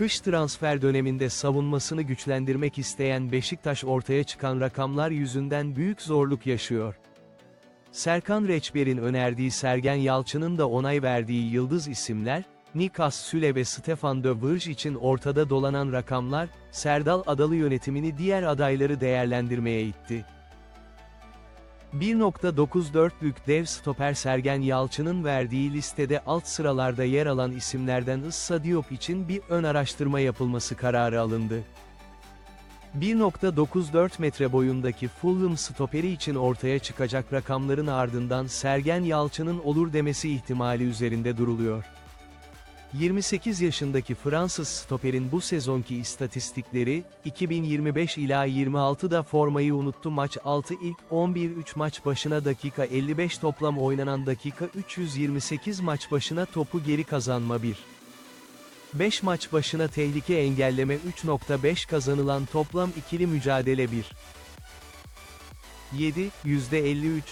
Kış transfer döneminde savunmasını güçlendirmek isteyen Beşiktaş ortaya çıkan rakamlar yüzünden büyük zorluk yaşıyor. Serkan Reçber'in önerdiği Sergen Yalçın'ın da onay verdiği yıldız isimler, Nikas Süle ve Stefan de Vrij için ortada dolanan rakamlar, Serdal Adalı yönetimini diğer adayları değerlendirmeye itti. 1.94'lük dev stoper Sergen Yalçın'ın verdiği listede alt sıralarda yer alan isimlerden Issa Diop için bir ön araştırma yapılması kararı alındı. 1.94 metre boyundaki Fulham stoperi için ortaya çıkacak rakamların ardından Sergen Yalçın'ın olur demesi ihtimali üzerinde duruluyor. 28 yaşındaki Fransız stoperin bu sezonki istatistikleri, 2025 ila 26'da formayı unuttu maç 6 ilk 11 3 maç başına dakika 55 toplam oynanan dakika 328 maç başına topu geri kazanma 1. 5 maç başına tehlike engelleme 3.5 kazanılan toplam ikili mücadele 1. 7, %53.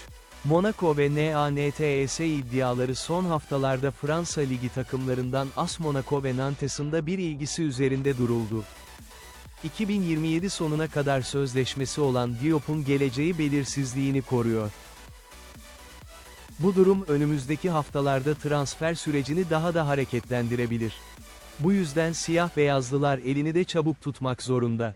Monaco ve NANTS iddiaları son haftalarda Fransa Ligi takımlarından AS Monaco ve Nantes'ın da bir ilgisi üzerinde duruldu. 2027 sonuna kadar sözleşmesi olan Diop'un geleceği belirsizliğini koruyor. Bu durum önümüzdeki haftalarda transfer sürecini daha da hareketlendirebilir. Bu yüzden siyah beyazlılar elini de çabuk tutmak zorunda.